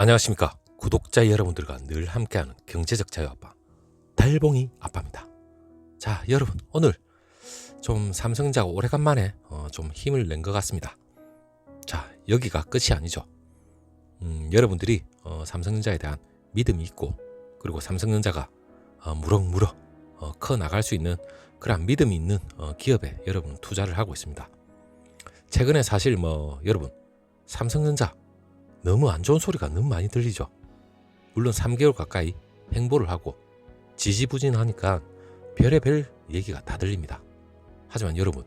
안녕하십니까 구독자 여러분들과 늘 함께하는 경제적 자유 아빠 달봉이 아빠입니다. 자 여러분 오늘 좀 삼성자가 오래간만에 어, 좀 힘을 낸 것 같습니다. 자 여기가 끝이 아니죠. 음, 여러분들이 어, 삼성전자에 대한 믿음이 있고 그리고 삼성전자가 어, 무럭무럭 어, 커 나갈 수 있는 그런 믿음이 있는 어, 기업에 여러분 투자를 하고 있습니다. 최근에 사실 뭐 여러분 삼성전자 너무 안 좋은 소리가 너무 많이 들리죠. 물론 3개월 가까이 행보를 하고 지지부진하니까 별의별 얘기가 다 들립니다. 하지만 여러분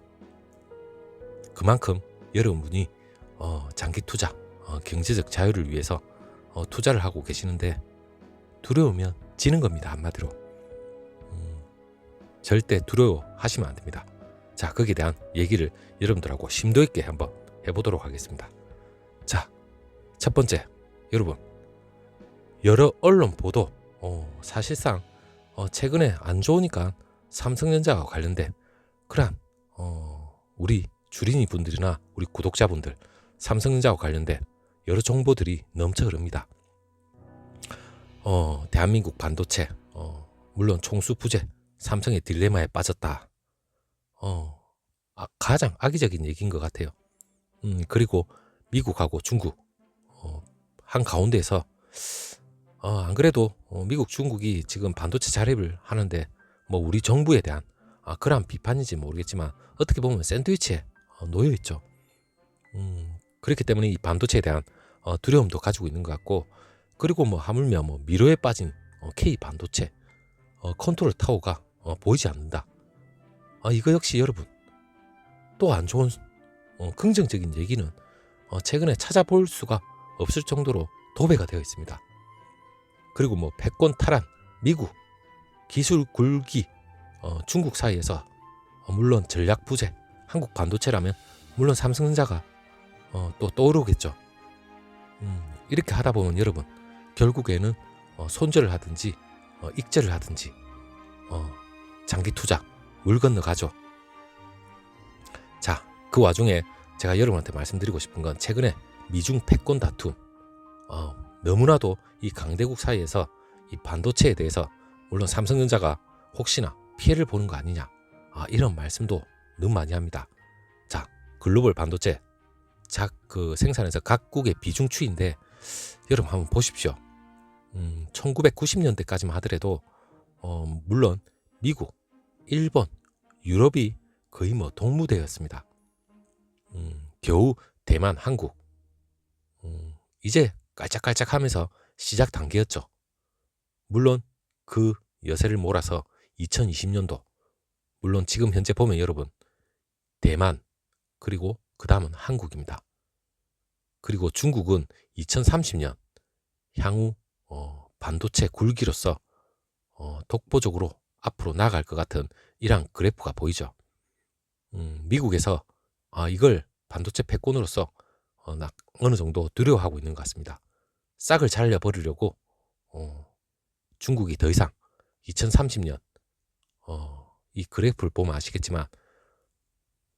그만큼 여러분이 어, 장기 투자, 어, 경제적 자유를 위해서 어, 투자를 하고 계시는데 두려우면 지는 겁니다 한마디로. 음, 절대 두려워하시면 안 됩니다. 자 거기에 대한 얘기를 여러분들하고 심도 있게 한번 해보도록 하겠습니다. 자, 첫 번째, 여러분 여러 언론 보도 어, 사실상 어, 최근에 안 좋으니까 삼성전자와 관련된 그런 어, 우리 주린이 분들이나 우리 구독자분들 삼성전자와 관련된 여러 정보들이 넘쳐 흐릅니다. 어, 대한민국 반도체 어, 물론 총수 부재 삼성의 딜레마에 빠졌다. 어, 아, 가장 악의적인 얘기인 것 같아요. 음, 그리고 미국하고 중국 어, 한 가운데에서 어, 안 그래도 어, 미국 중국이 지금 반도체 자립을 하는데 뭐 우리 정부에 대한 아, 그러한 비판인지 모르겠지만 어떻게 보면 샌드위치에 어, 놓여 있죠. 음, 그렇기 때문에 이 반도체에 대한 어, 두려움도 가지고 있는 것 같고 그리고 뭐 하물며 뭐 미로에 빠진 어, K 반도체 어, 컨트롤 타워가 어, 보이지 않는다. 아, 이거 역시 여러분 또 안 좋은 어, 긍정적인 얘기는 어, 최근에 찾아볼 수가 없을 정도로 도배가 되어 있습니다. 그리고 뭐 패권 탈환, 미국, 기술 굴기, 어, 중국 사이에서 어, 물론 전략 부재, 한국 반도체라면 물론 삼성전자가 어, 또 떠오르겠죠. 음, 이렇게 하다 보면 여러분 결국에는 어, 손절을 하든지 어, 익절을 하든지 어, 장기 투자 물 건너 가죠. 자, 그 와중에 제가 여러분한테 말씀드리고 싶은 건 최근에 미중 패권 다툼 어, 너무나도 이 강대국 사이에서 이 반도체에 대해서 물론 삼성전자가 혹시나 피해를 보는 거 아니냐 아, 이런 말씀도 너무 많이 합니다. 자 글로벌 반도체 작그 생산에서 각국의 비중 추인데 여러분 한번 보십시오. 음, 1990년대까지만 하더라도 어, 물론 미국, 일본, 유럽이 거의 뭐 동무대였습니다. 음, 겨우 대만, 한국 음, 이제 깔짝깔짝 하면서 시작 단계였죠. 물론 그 여세를 몰아서 2020년도 물론 지금 현재 보면 여러분 대만 그리고 그 다음은 한국입니다. 그리고 중국은 2030년 향후 어, 반도체 굴기로서 어, 독보적으로 앞으로 나갈 것 같은 이런 그래프가 보이죠. 음, 미국에서 아, 이걸 반도체 패권으로서 어, 나, 어느 정도 두려워하고 있는 것 같습니다. 싹을 잘려버리려고 어, 중국이 더 이상 2030년 어, 이 그래프를 보면 아시겠지만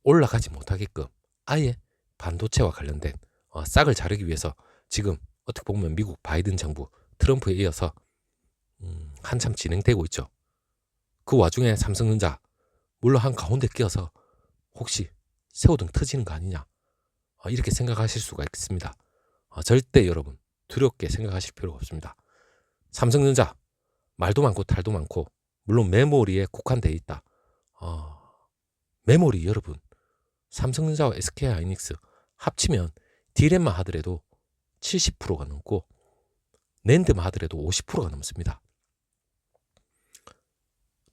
올라가지 못하게끔 아예 반도체와 관련된 어, 싹을 자르기 위해서 지금 어떻게 보면 미국 바이든 정부 트럼프에 이어서 음, 한참 진행되고 있죠. 그 와중에 삼성전자 물론 한 가운데 끼어서 혹시 새우등 터지는 거 아니냐 어, 이렇게 생각하실 수가 있습니다. 어, 절대 여러분 두렵게 생각하실 필요가 없습니다. 삼성전자 말도 많고 탈도 많고 물론 메모리에 국한돼 있다. 어, 메모리 여러분 삼성전자와 SK 하이닉스 합치면 디램만 하더라도 70%가 넘고 낸드만 하더라도 50%가 넘습니다.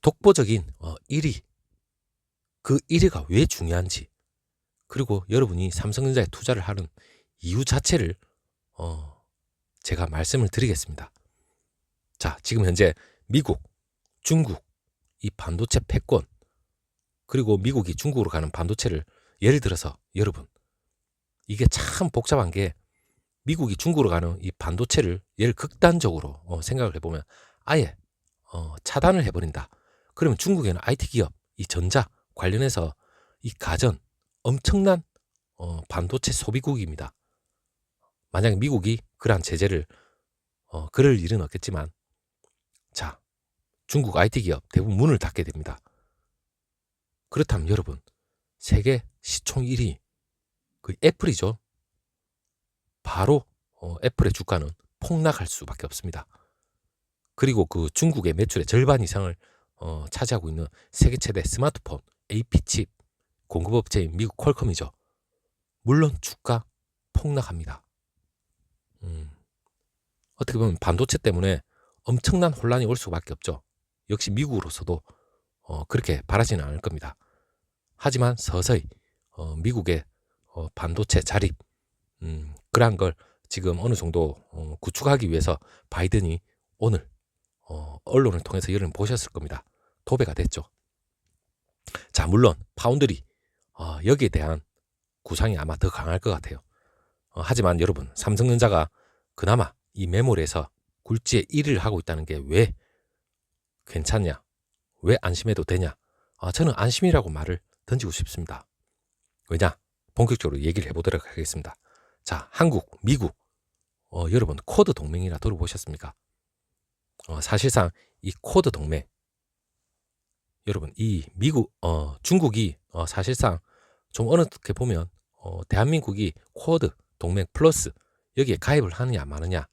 독보적인 어, 1위 그 1위가 왜 중요한지 그리고 여러분이 삼성전자에 투자를 하는 이유 자체를 어, 제가 말씀을 드리겠습니다. 자, 지금 현재 미국, 중국 이 반도체 패권 그리고 미국이 중국으로 가는 반도체를 예를 들어서 여러분 이게 참 복잡한 게 미국이 중국으로 가는 이 반도체를 예를 극단적으로 어, 생각을 해보면 아예 어, 차단을 해버린다. 그러면 중국에는 IT 기업 이 전자 관련해서 이 가전 엄청난 어, 반도체 소비국입니다. 만약 미국이 그러한 제재를 어, 그럴 일은 없겠지만 자 중국 IT 기업 대부분 문을 닫게 됩니다. 그렇다면 여러분 세계 시총 1위 그 애플이죠. 바로 어, 애플의 주가는 폭락할 수밖에 없습니다. 그리고 그 중국의 매출의 절반 이상을 어, 차지하고 있는 세계 최대 스마트폰 AP칩 공급업체인 미국 퀄컴이죠. 물론 주가 폭락합니다. 음, 어떻게 보면 반도체 때문에 엄청난 혼란이 올 수밖에 없죠. 역시 미국으로서도 어, 그렇게 바라지는 않을 겁니다. 하지만 서서히 어, 미국의 어, 반도체 자립 음, 그러한 걸 지금 어느 정도 어, 구축하기 위해서 바이든이 오늘 어, 언론을 통해서 이를 보셨을 겁니다. 도배가 됐죠. 자 물론 파운드리 어, 여기에 대한 구상이 아마 더 강할 것 같아요. 어, 하지만 여러분 삼성전자가 그나마 이 메모리에서 굴지의 1위를 하고 있다는 게 왜 괜찮냐? 왜 안심해도 되냐? 아, 저는 안심이라고 말을 던지고 싶습니다. 왜냐? 본격적으로 얘기를 해보도록 하겠습니다. 자, 한국, 미국, 어, 여러분 코드 동맹이라 들어보셨습니까? 어, 사실상 이 코드 동맹, 여러분 이 미국, 어, 중국이 어, 사실상 좀 어떻게 보면 어, 대한민국이 코드 동맹 플러스 여기에 가입을 하느냐 마느냐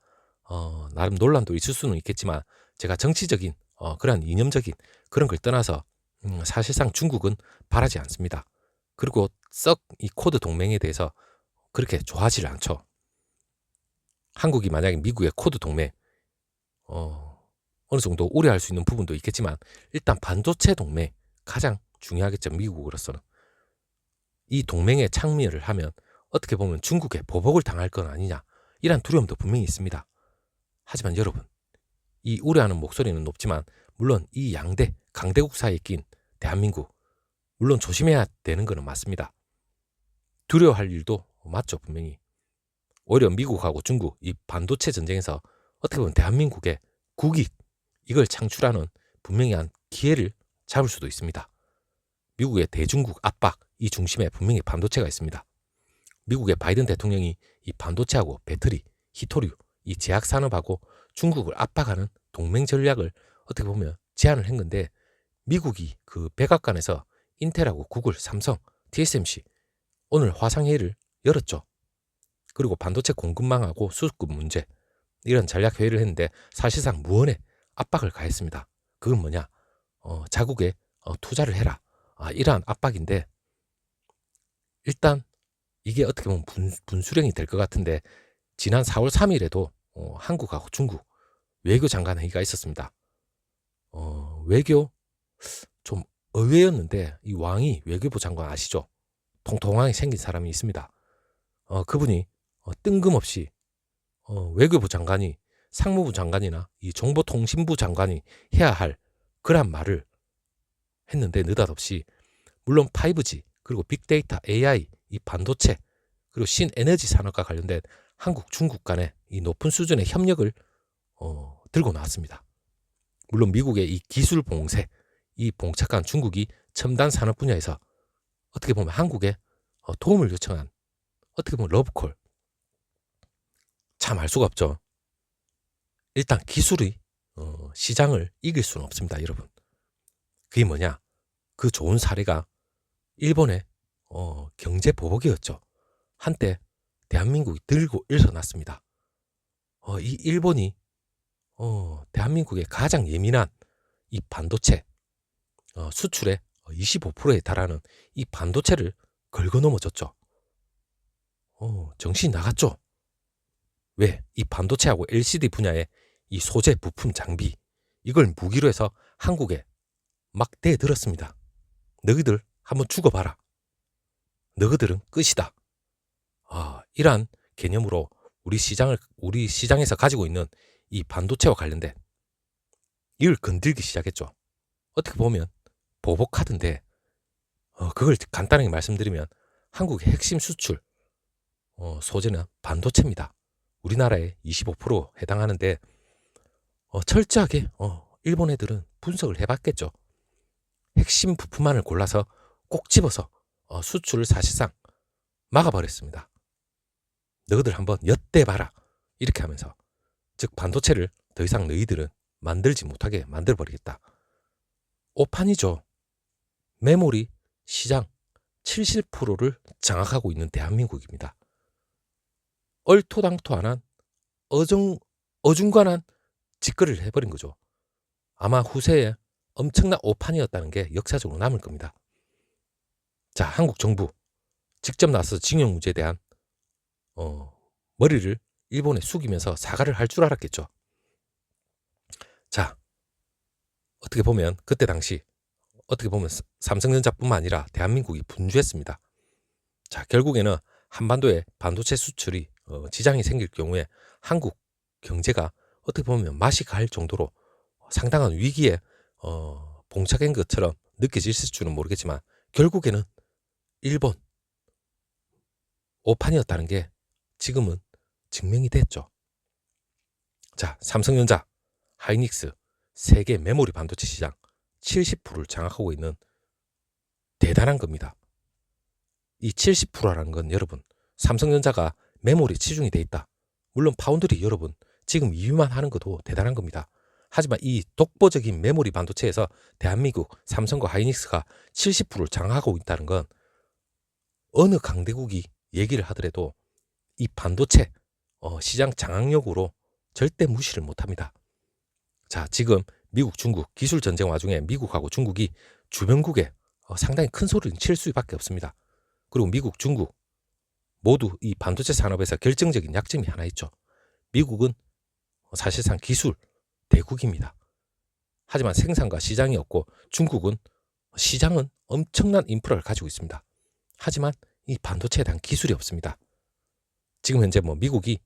어, 나름 논란도 있을 수는 있겠지만 제가 정치적인 어, 그런 이념적인 그런 걸 떠나서 음, 사실상 중국은 바라지 않습니다. 그리고 썩 이 코드 동맹에 대해서 그렇게 좋아하지 않죠. 한국이 만약에 미국의 코드 동맹 어, 어느 정도 우려할 수 있는 부분도 있겠지만 일단 반도체 동맹 가장 중요하겠죠 미국으로서는 이 동맹에 창미를 하면 어떻게 보면 중국에 보복을 당할 건 아니냐 이런 두려움도 분명히 있습니다. 하지만 여러분 이 우려하는 목소리는 높지만 물론 이 양대 강대국 사이에 낀 대한민국 물론 조심해야 되는 것은 맞습니다. 두려워할 일도 맞죠 분명히 오히려 미국하고 중국 이 반도체 전쟁에서 어떻게 보면 대한민국의 국익 이걸 창출하는 분명히 한 기회를 잡을 수도 있습니다. 미국의 대중국 압박 이 중심에 분명히 반도체가 있습니다. 미국의 바이든 대통령이 이 반도체하고 배터리, 히토류, 이 제약 산업하고 중국을 압박하는 동맹 전략을 어떻게 보면 제안을 했는데 미국이 그 백악관에서 인텔하고 구글, 삼성, TSMC 오늘 화상회의를 열었죠. 그리고 반도체 공급망하고 수급 문제 이런 전략 회의를 했는데 사실상 무언에 압박을 가했습니다. 그건 뭐냐? 어, 자국에 어, 투자를 해라. 아, 이러한 압박인데 일단 이게 어떻게 보면 분, 분수령이 될 것 같은데 지난 4월 3일에도 어, 한국하고 중국 외교 장관 회의가 있었습니다. 어, 외교 좀 의외였는데 이 왕이 외교부 장관 아시죠? 통통하게 생긴 사람이 있습니다. 어, 그분이 어, 뜬금없이 어, 외교부 장관이 상무부 장관이나 이 정보통신부 장관이 해야 할 그런 말을 했는데 느닷없이 물론 5G 그리고 빅데이터 AI 이 반도체 그리고 신에너지 산업과 관련된 한국 중국 간의 이 높은 수준의 협력을 어, 들고 나왔습니다. 물론 미국의 이 기술 봉쇄 이 봉착한 중국이 첨단 산업 분야에서 어떻게 보면 한국에 어, 도움을 요청한 어떻게 보면 러브콜 참 알 수가 없죠. 일단 기술이 어, 시장을 이길 수는 없습니다, 여러분. 그게 뭐냐? 그 좋은 사례가 일본의 어, 경제 보복이었죠. 한때 대한민국이 들고 일어났습니다. 어, 이 일본이 어, 대한민국의 가장 예민한 이 반도체 어, 수출의 25%에 달하는 이 반도체를 긁어 넘어졌죠. 어, 정신이 나갔죠. 왜? 이 반도체하고 LCD 분야의 이 소재, 부품, 장비 이걸 무기로 해서 한국에 막 대들었습니다. 너희들 한번 죽어봐라. 너희들은 끝이다. 아, 이러한 개념으로 우리 시장을 우리 시장에서 가지고 있는 이 반도체와 관련된 이걸 건들기 시작했죠. 어떻게 보면 보복하던데 어, 그걸 간단하게 말씀드리면 한국의 핵심 수출 어, 소재는 반도체입니다. 우리나라의 25% 해당하는데 어, 철저하게 어, 일본 애들은 분석을 해봤겠죠. 핵심 부품만을 골라서 꼭 집어서 어, 수출을 사실상 막아버렸습니다. 너희들 한번 엿대봐라. 이렇게 하면서 즉 반도체를 더 이상 너희들은 만들지 못하게 만들어버리겠다. 오판이죠. 메모리 시장 70%를 장악하고 있는 대한민국입니다. 얼토당토안 한 어정 어중간한 짓거리를 해버린 거죠. 아마 후세에 엄청난 오판이었다는 게 역사적으로 남을 겁니다. 자, 한국 정부 직접 나서 징용무죄에 대한 어, 머리를 일본에 숙이면서 사과를 할 줄 알았겠죠. 자, 어떻게 보면 그때 당시 어떻게 보면 삼성전자뿐만 아니라 대한민국이 분주했습니다. 자, 결국에는 한반도에 반도체 수출이 어, 지장이 생길 경우에 한국 경제가 어떻게 보면 맛이 갈 정도로 상당한 위기에 어, 봉착한 것처럼 느껴질 줄은 모르겠지만 결국에는 일본 오판이었다는 게 지금은 증명이 됐죠. 자, 삼성전자, 하이닉스, 세계 메모리 반도체 시장 70%를 장악하고 있는 대단한 겁니다. 이 70%라는 건 여러분, 삼성전자가 메모리 치중이 돼 있다. 물론 파운드리 여러분, 지금 이유만 하는 것도 대단한 겁니다. 하지만 이 독보적인 메모리 반도체에서 대한민국 삼성과 하이닉스가 70%를 장악하고 있다는 건 어느 강대국이 얘기를 하더라도 이 반도체 어, 시장 장악력으로 절대 무시를 못합니다. 자, 지금 미국, 중국 기술 전쟁 와중에 미국하고 중국이 주변국에 어, 상당히 큰 소리를 칠 수밖에 없습니다. 그리고 미국, 중국 모두 이 반도체 산업에서 결정적인 약점이 하나 있죠. 미국은 사실상 기술 대국입니다. 하지만 생산과 시장이 없고 중국은 시장은 엄청난 인프라를 가지고 있습니다. 하지만 이 반도체에 대한 기술이 없습니다. 지금 현재 뭐 미국이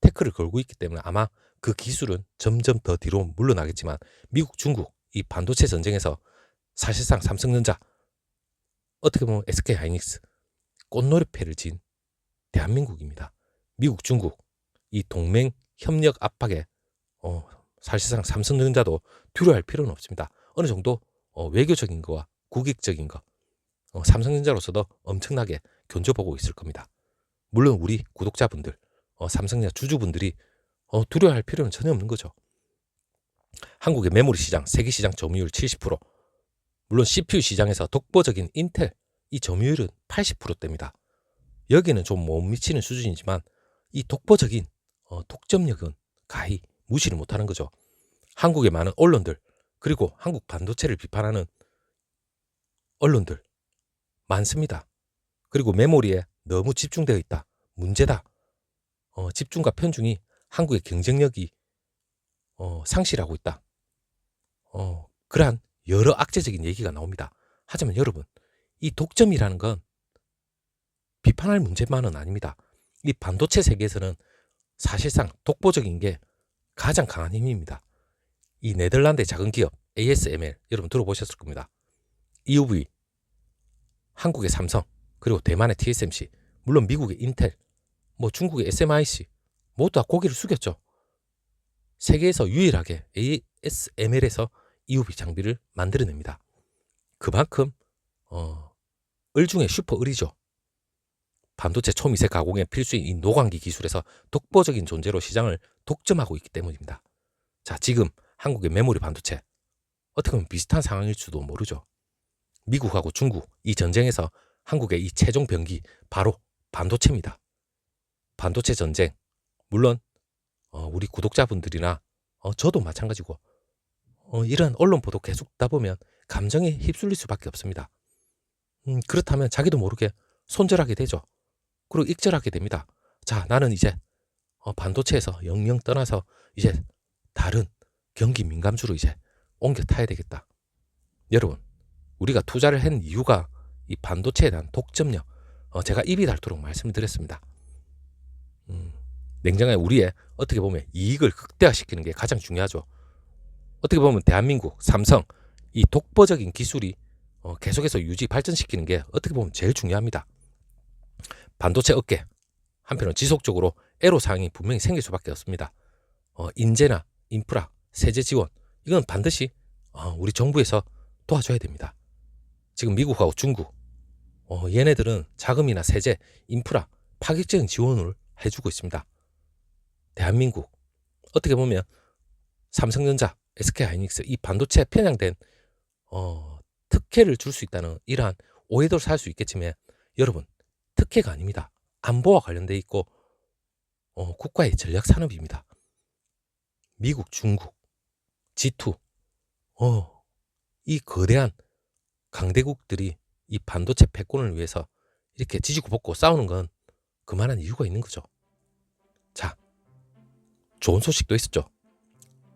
태클을 걸고 있기 때문에 아마 그 기술은 점점 더 뒤로 물러나겠지만 미국, 중국 이 반도체 전쟁에서 사실상 삼성전자 어떻게 보면 SK 하이닉스 꽃놀이패를 진 대한민국입니다. 미국, 중국 이 동맹 협력 압박에 어, 사실상 삼성전자도 두려워할 필요는 없습니다. 어느 정도 어, 외교적인 거와 국익적인 거 어, 삼성전자로서도 엄청나게 견줘보고 있을 겁니다. 물론 우리 구독자분들, 어, 삼성전자 주주분들이 어, 두려워할 필요는 전혀 없는 거죠. 한국의 메모리 시장, 세계 시장 점유율 70%, 물론 CPU 시장에서 독보적인 인텔 이 점유율은 80%대입니다. 여기는 좀 못 미치는 수준이지만 이 독보적인 어, 독점력은 가히 무시를 못하는 거죠. 한국의 많은 언론들 그리고 한국 반도체를 비판하는 언론들 많습니다. 그리고 메모리에 너무 집중되어 있다. 문제다. 어, 집중과 편중이 한국의 경쟁력이 어, 상실하고 있다. 어, 그러한 여러 악재적인 얘기가 나옵니다. 하지만 여러분, 이 독점이라는 건 비판할 문제만은 아닙니다. 이 반도체 세계에서는 사실상 독보적인 게 가장 강한 힘입니다. 이 네덜란드의 작은 기업 ASML 여러분 들어보셨을 겁니다. EUV, 한국의 삼성, 그리고 대만의 TSMC, 물론 미국의 인텔, 뭐 중국의 SMIC 모두 다 고개를 숙였죠. 세계에서 유일하게 ASML에서 EUV 장비를 만들어냅니다. 그만큼 어, 을 중에 슈퍼 을이죠. 반도체 초미세 가공의 필수인 이 노광기 기술에서 독보적인 존재로 시장을 독점하고 있기 때문입니다. 자, 지금 한국의 메모리 반도체 어떻게 보면 비슷한 상황일 수도 모르죠. 미국하고 중국 이 전쟁에서 한국의 이 최종 병기 바로 반도체입니다. 반도체 전쟁 물론 어, 우리 구독자분들이나 어, 저도 마찬가지고 어, 이런 언론 보도 계속 듣다 보면 감정에 휩쓸릴 수밖에 없습니다. 음, 그렇다면 자기도 모르게 손절하게 되죠. 그리고 익절하게 됩니다. 자, 나는 이제 어, 반도체에서 영영 떠나서 이제 다른 경기 민감주로 이제 옮겨 타야 되겠다. 여러분, 우리가 투자를 한 이유가 이 반도체에 대한 독점력, 어, 제가 입이 닳도록 말씀을 드렸습니다. 음, 냉정하게 우리의 어떻게 보면 이익을 극대화시키는 게 가장 중요하죠. 어떻게 보면 대한민국, 삼성, 이 독보적인 기술이 어, 계속해서 유지 발전시키는 게 어떻게 보면 제일 중요합니다. 반도체 업계 한편으로 지속적으로 애로사항이 분명히 생길 수밖에 없습니다. 어, 인재나 인프라, 세제 지원 이건 반드시 어, 우리 정부에서 도와줘야 됩니다. 지금 미국하고 중국 어, 얘네들은 자금이나 세제, 인프라 파격적인 지원을 해주고 있습니다. 대한민국 어떻게 보면 삼성전자, SK하이닉스 이 반도체에 편향된 어, 특혜를 줄 수 있다는 이러한 오해도를 살수 있겠지만 여러분 특혜가 아닙니다. 안보와 관련돼 있고 어, 국가의 전략 산업입니다. 미국, 중국, G2, 어, 이 거대한 강대국들이 이 반도체 패권을 위해서 이렇게 지지고 볶고 싸우는 건 그만한 이유가 있는 거죠. 자, 좋은 소식도 있었죠.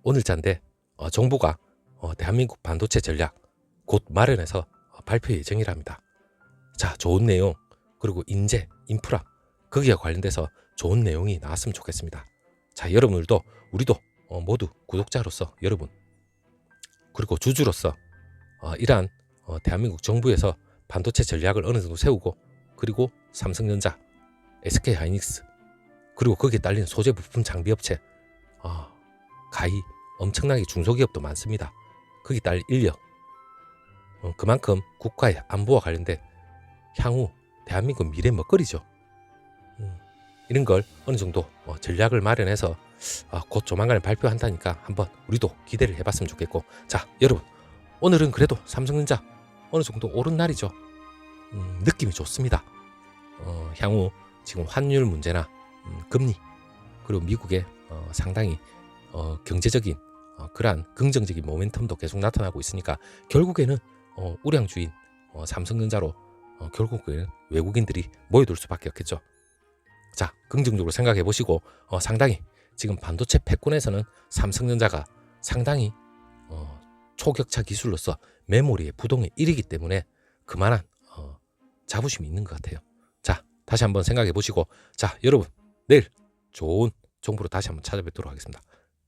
오늘 자인데 어, 정부가 어, 대한민국 반도체 전략 곧 마련해서 어, 발표 예정이랍니다. 자, 좋은 내용 그리고 인재, 인프라 거기에 관련돼서 좋은 내용이 나왔으면 좋겠습니다. 자, 여러분들도 우리도 어, 모두 구독자로서 여러분 그리고 주주로서 어, 이러한 어, 대한민국 정부에서 반도체 전략을 어느 정도 세우고 그리고 삼성전자, SK하이닉스 그리고 거기에 딸린 소재 부품 장비 업체 아, 가히 엄청나게 중소기업도 많습니다. 거기 딸 인력 어, 그만큼 국가의 안보와 관련된 향후 대한민국 미래 먹거리죠. 음, 이런 걸 어느 정도 어, 전략을 마련해서 아, 곧 조만간에 발표한다니까 한번 우리도 기대를 해봤으면 좋겠고 자 여러분 오늘은 그래도 삼성전자 어느 정도 오른 날이죠. 음, 느낌이 좋습니다. 어, 향후 지금 환율 문제나 음, 금리 그리고 미국의 어, 상당히 어, 경제적인 어, 그러한 긍정적인 모멘텀도 계속 나타나고 있으니까 결국에는 어, 우량주인 어, 삼성전자로 어, 결국에는 외국인들이 모여들 수밖에 없겠죠. 자, 긍정적으로 생각해 보시고 어, 상당히 지금 반도체 패권에서는 삼성전자가 상당히 어, 초격차 기술로서 메모리의 부동의 1위기 때문에 그만한 어, 자부심이 있는 것 같아요. 자, 다시 한번 생각해 보시고 자, 여러분 내일 좋은 정보로 다시 한번 찾아뵙도록 하겠습니다.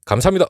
감사합니다.